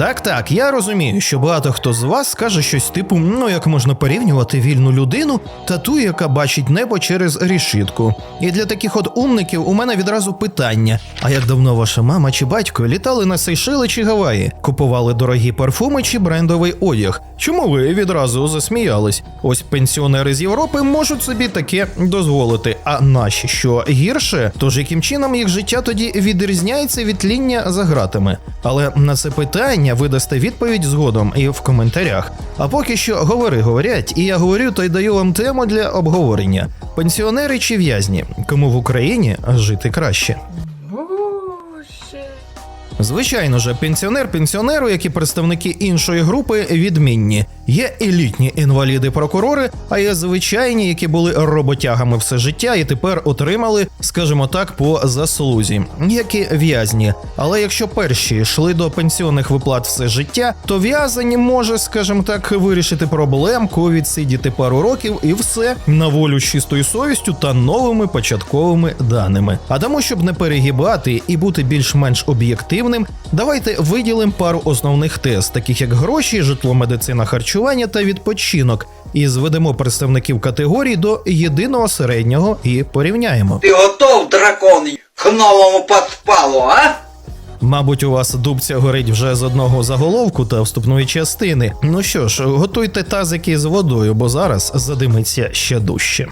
Так, так, я розумію, що багато хто з вас скаже щось типу: ну як можна порівнювати вільну людину та ту, яка бачить небо через рішітку. І для таких от умників у мене відразу питання: а як давно ваша мама чи батько літали на Сейшели чи Гаваї, купували дорогі парфуми чи брендовий одяг? Чому ви відразу засміялись? Ось пенсіонери з Європи можуть собі таке дозволити. А наші що гірше? Тож яким чином їх життя тоді відрізняється від тління за гратами? Але на це питання ви дасте відповідь згодом і в коментарях. А поки що говори, говорять, і я говорю, то й даю вам тему для обговорення: пенсіонери чи в'язні, кому в Україні жити краще. Звичайно ж, пенсіонер пенсіонеру, як і представники іншої групи, відмінні. Є елітні інваліди-прокурори, а є звичайні, які були роботягами все життя і тепер отримали, скажімо так, по заслузі, як і в'язні. Але якщо перші йшли до пенсіонних виплат все життя, то в'язані може, скажімо так, вирішити проблемку, відсидіти пару років і все на волю з чистою совістю та новими початковими даними. А тому, щоб не перегибати і бути більш-менш об'єктивним, давайте виділимо пару основних тез, таких як гроші, житло, медицина, харчування та відпочинок, і зведемо представників категорій до єдиного середнього і порівняємо. Ты готов, дракон, к новому подпалу, а? Мабуть, у вас дубця горить вже з одного заголовку та вступної частини. Ну що ж, готуйте тазики з водою, бо зараз задимиться ще дужче.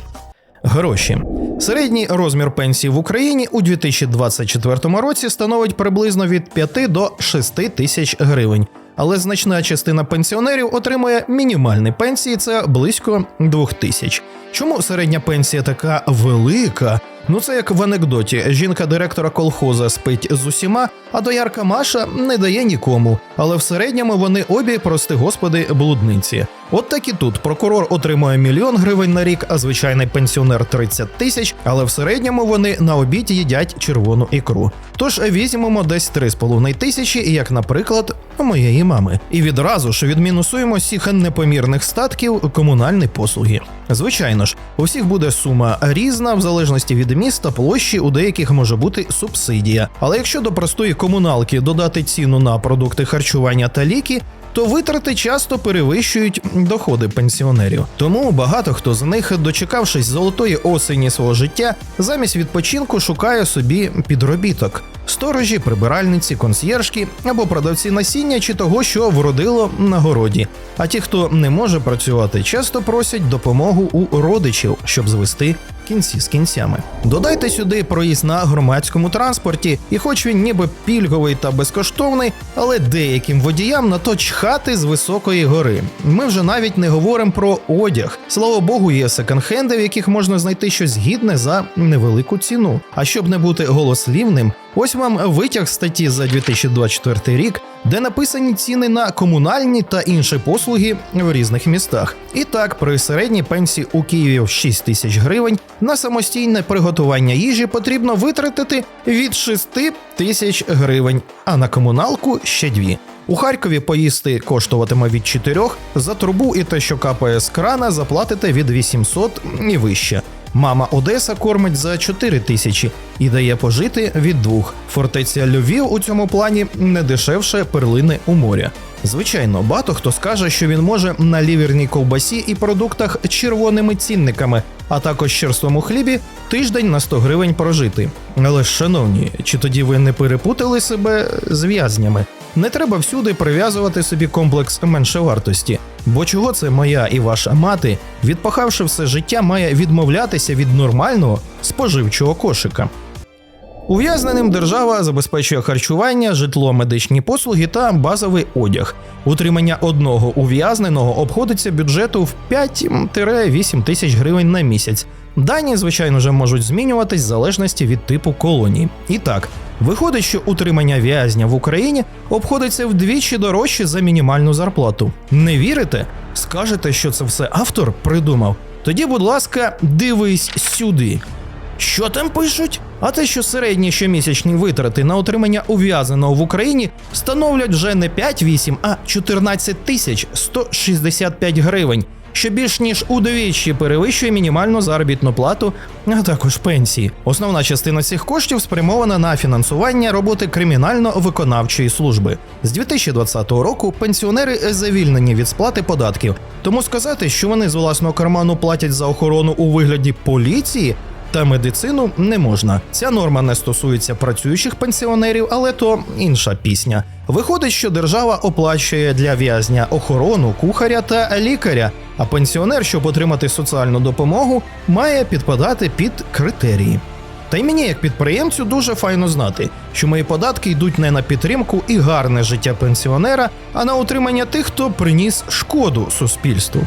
Гроші. Середній розмір пенсії в Україні у 2024 році становить приблизно від 5 до 6 тисяч гривень. Але значна частина пенсіонерів отримує мінімальні пенсії, це близько 2 тисяч. Чому середня пенсія така велика? Ну це як в анекдоті: жінка директора колхоза спить з усіма, а доярка Маша не дає нікому. Але в середньому вони обі, прости господи, блудниці. От так і тут прокурор отримує мільйон гривень на рік, а звичайний пенсіонер 30 тисяч, але в середньому вони на обід їдять червону ікру. Тож візьмемо десь 3,5 тисячі, як, наприклад, моєї мами. І відразу ж відмінусуємо всіх непомірних статків комунальні послуги. Звичайно ж, у всіх буде сума різна, в залежності від міста, площі, у деяких може бути субсидія. Але якщо до простої комуналки додати ціну на продукти харчування та ліки, то витрати часто перевищують доходи пенсіонерів. Тому багато хто з них, дочекавшись золотої осені свого життя, замість відпочинку шукає собі підробіток. Сторожі, прибиральниці, консьєржки або продавці насіння чи того, що вродило на городі. А ті, хто не може працювати, часто просять допомогу у родичів, щоб звести кінці з кінцями. Додайте сюди проїзд на громадському транспорті, і хоч він ніби пільговий та безкоштовний, але деяким водіям на то чхати з високої гори. Ми вже навіть не говоримо про одяг. Слава Богу, є секонд-хенди, в яких можна знайти щось гідне за невелику ціну. А щоб не бути голослівним, ось вам витяг статті за 2024 рік, де написані ціни на комунальні та інші послуги в різних містах. І так, при середній пенсії у Києві в 6 тисяч гривень на самостійне приготування їжі потрібно витратити від 6 тисяч гривень, а на комуналку ще дві. У Харкові поїсти коштуватиме від 4, за трубу і те, що капає з крана, заплатите від 800 і вище. Мама Одеса кормить за 4 тисячі і дає пожити від двох. Фортеця Львів у цьому плані не дешевше перлини у моря. Звичайно, багато хто скаже, що він може на ліверній ковбасі і продуктах червоними цінниками, а також черствому хлібі тиждень на 100 гривень прожити. Але ж, шановні, чи тоді ви не перепутали себе з в'язнями? Не треба всюди прив'язувати собі комплекс меншовартості. Бо чого це моя і ваша мати, відпахавши все життя, має відмовлятися від нормального споживчого кошика? Ув'язненим держава забезпечує харчування, житло, медичні послуги та базовий одяг. Утримання одного ув'язненого обходиться бюджету в 5-8 тисяч гривень на місяць. Дані, звичайно ж, можуть змінюватись в залежності від типу колонії. І так, виходить, що утримання в'язня в Україні обходиться вдвічі дорожче за мінімальну зарплату. Не вірите? Скажете, що це все автор придумав? Тоді, будь ласка, дивись сюди. Що там пишуть? А те, що середні щомісячні витрати на отримання ув'язненого в Україні становлять вже не 5-8, а 14 тисяч 165 гривень. Що більш ніж удвічі перевищує мінімальну заробітну плату, а також пенсії. Основна частина цих коштів спрямована на фінансування роботи кримінально-виконавчої служби. З 2020 року пенсіонери завільнені від сплати податків, тому сказати, що вони з власного карману платять за охорону у вигляді поліції. Та медицину не можна. Ця норма не стосується працюючих пенсіонерів, але то інша пісня. Виходить, що держава оплачує для в'язня охорону, кухаря та лікаря, а пенсіонер, щоб отримати соціальну допомогу, має підпадати під критерії. Та й мені, як підприємцю, дуже файно знати, що мої податки йдуть не на підтримку і гарне життя пенсіонера, а на утримання тих, хто приніс шкоду суспільству.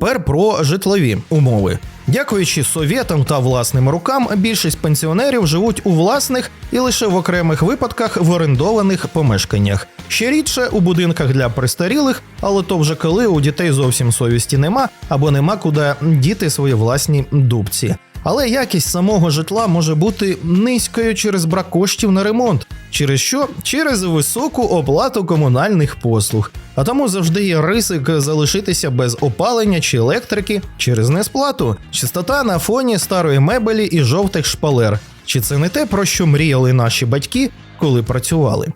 Тепер про житлові умови. Дякуючи совєтам та власним рукам, більшість пенсіонерів живуть у власних і лише в окремих випадках в орендованих помешканнях. Ще рідше у будинках для престарілих, але то вже коли у дітей зовсім совісті нема або нема куди діти свої власні дубці. Але якість самого житла може бути низькою через брак коштів на ремонт. Через що? Через високу оплату комунальних послуг. А тому завжди є ризик залишитися без опалення чи електрики через несплату, чистота на фоні старої мебелі і жовтих шпалер. Чи це не те, про що мріяли наші батьки, коли працювали?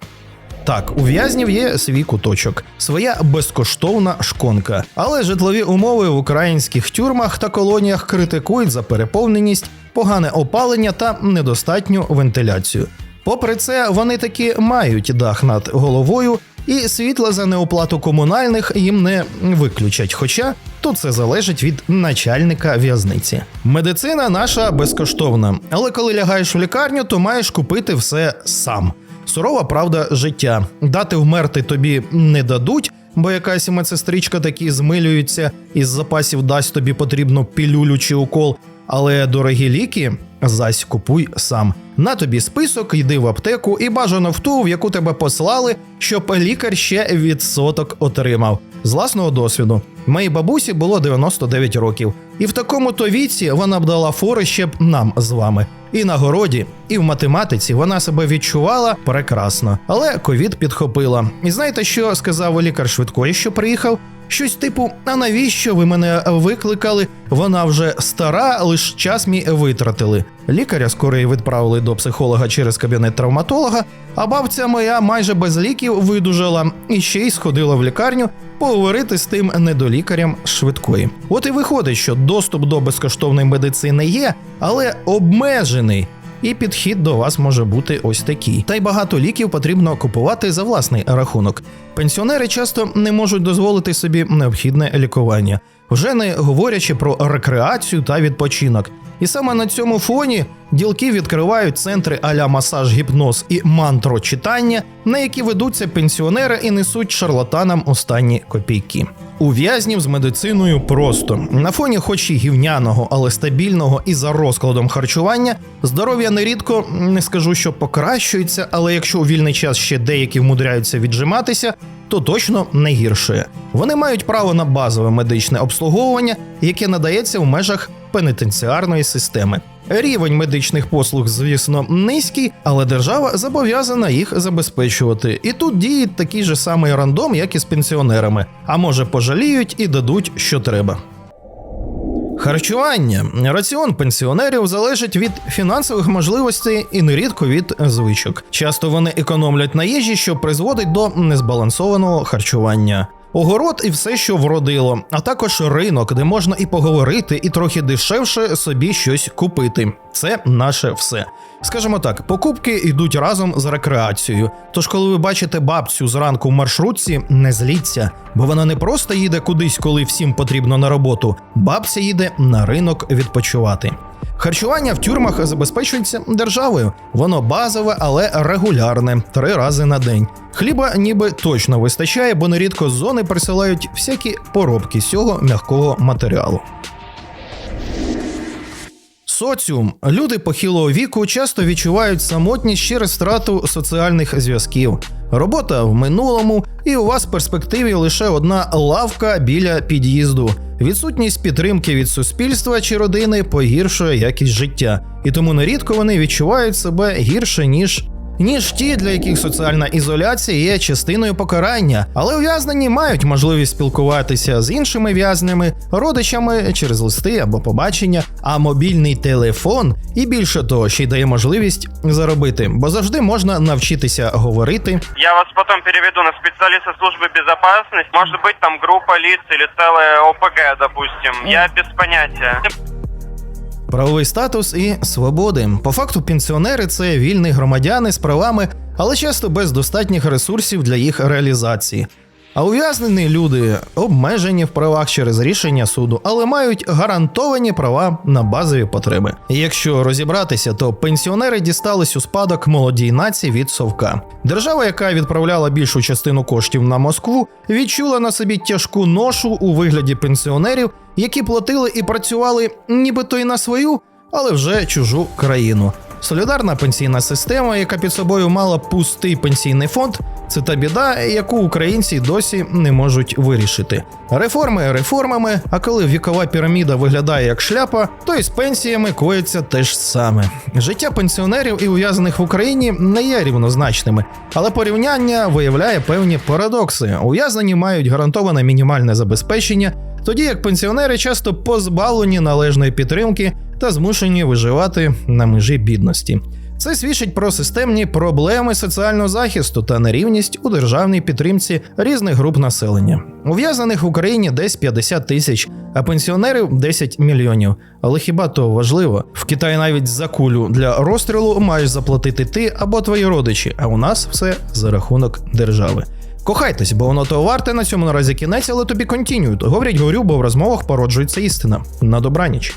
Так, у в'язнів є свій куточок, своя безкоштовна шконка. Але житлові умови в українських тюрмах та колоніях критикують за переповненість, погане опалення та недостатню вентиляцію. Попри це, вони таки мають дах над головою, і світла за неоплату комунальних їм не виключать. Хоча тут це залежить від начальника в'язниці. Медицина наша безкоштовна, але коли лягаєш в лікарню, то маєш купити все сам. Сурова правда життя. Дати вмерти тобі не дадуть, бо якась медсестричка такі змилюється, із запасів дасть тобі потрібну пілюлю чи укол. Але дорогі ліки зась купуй сам. На тобі список, йди в аптеку і бажано в ту, в яку тебе послали, щоб лікар ще відсоток отримав. З власного досвіду, моїй бабусі було 99 років, і в такому то віці вона б дала фори ще б нам з вами. І на городі, і в математиці вона себе відчувала прекрасно, але ковід підхопила. І знаєте, що сказав лікар швидкої, що приїхав? Щось типу: а навіщо ви мене викликали? Вона вже стара, лиш час мій витратили. Лікаря її відправили до психолога через кабінет травматолога, а бабця моя майже без ліків видужала і ще й сходила в лікарню поговорити з тим недолікарям швидкої. От і виходить, що доступ до безкоштовної медицини є, але обмежений. І підхід до вас може бути ось такий. Та й багато ліків потрібно купувати за власний рахунок. Пенсіонери часто не можуть дозволити собі необхідне лікування, вже не говорячи про рекреацію та відпочинок. І саме на цьому фоні ділки відкривають центри аля масаж, гіпноз і мантрочитання, на які ведуться пенсіонери і несуть шарлатанам останні копійки. У в'язнів з медициною просто на фоні, хоч і гівняного, але стабільного і за розкладом харчування, здоров'я нерідко не скажу, що покращується, але якщо у вільний час ще деякі вмудряються віджиматися, то точно не гіршує. Вони мають право на базове медичне обслуговування, яке надається в межах пенітенціарної системи. Рівень медичних послуг, звісно, низький, але держава зобов'язана їх забезпечувати. І тут діє такий же самий рандом, як і з пенсіонерами. А може пожаліють і дадуть, що треба. Харчування раціон пенсіонерів залежить від фінансових можливостей і нерідко від звичок. Часто вони економлять на їжі, що призводить до незбалансованого харчування. Огород і все, що вродило, а також ринок, де можна і поговорити, і трохи дешевше собі щось купити. Це наше все. Скажімо так, покупки йдуть разом з рекреацією. Тож, коли ви бачите бабцю зранку в маршрутці, не зліться, бо вона не просто їде кудись, коли всім потрібно на роботу. Бабця їде на ринок відпочивати. Харчування в тюрмах забезпечується державою. Воно базове, але регулярне три рази на день. Хліба ніби точно вистачає, бо нерідко з зони присилають всякі поробки з цього м'якого матеріалу. Соціум люди похилого віку часто відчувають самотність через втрату соціальних зв'язків. Робота в минулому, і у вас в перспективі лише одна лавка біля під'їзду. Відсутність підтримки від суспільства чи родини погіршує якість життя, і тому нерідко вони відчувають себе гірше ніж ніж ті, для яких соціальна ізоляція є частиною покарання, але ув'язнені мають можливість спілкуватися з іншими в'язнями, родичами через листи або побачення, а мобільний телефон і більше того, ще й дає можливість заробити, бо завжди можна навчитися говорити, Я вас потом переведу на специалиста службы безопасности. Может быть, там группа лиц или целая ОПГ, допустим. Я без понятия. Правовий статус і свободи. По факту, пенсіонери це вільні громадяни з правами, але часто без достатніх ресурсів для їх реалізації. А ув'язнені люди обмежені в правах через рішення суду, але мають гарантовані права на базові потреби. Якщо розібратися, то пенсіонери дістались у спадок молодій нації від совка. Держава, яка відправляла більшу частину коштів на Москву, відчула на собі тяжку ношу у вигляді пенсіонерів, які платили і працювали нібито й на свою, але вже чужу країну. Солідарна пенсійна система, яка під собою мала пустий пенсійний фонд, це та біда, яку українці досі не можуть вирішити. Реформи реформами, а коли вікова піраміда виглядає як шляпа, то і з пенсіями коїться те ж саме. Життя пенсіонерів і ув'язаних в Україні не є рівнозначними, але порівняння виявляє певні парадокси. Ув'язнені мають гарантоване мінімальне забезпечення, тоді як пенсіонери часто позбавлені належної підтримки та змушені виживати на межі бідності. Це свідчить про системні проблеми соціального захисту та нерівність у державній підтримці різних груп населення. Ув'язаних в Україні десь 50 тисяч, а пенсіонерів 10 мільйонів. Але хіба то важливо? В Китаї навіть за кулю для розстрілу маєш заплатити ти або твої родичі, а у нас все за рахунок держави. Кохайтесь, бо воно того варте на цьому наразі кінець, але тобі континюють. Говорять, говорю, бо в розмовах породжується істина. На добраніч.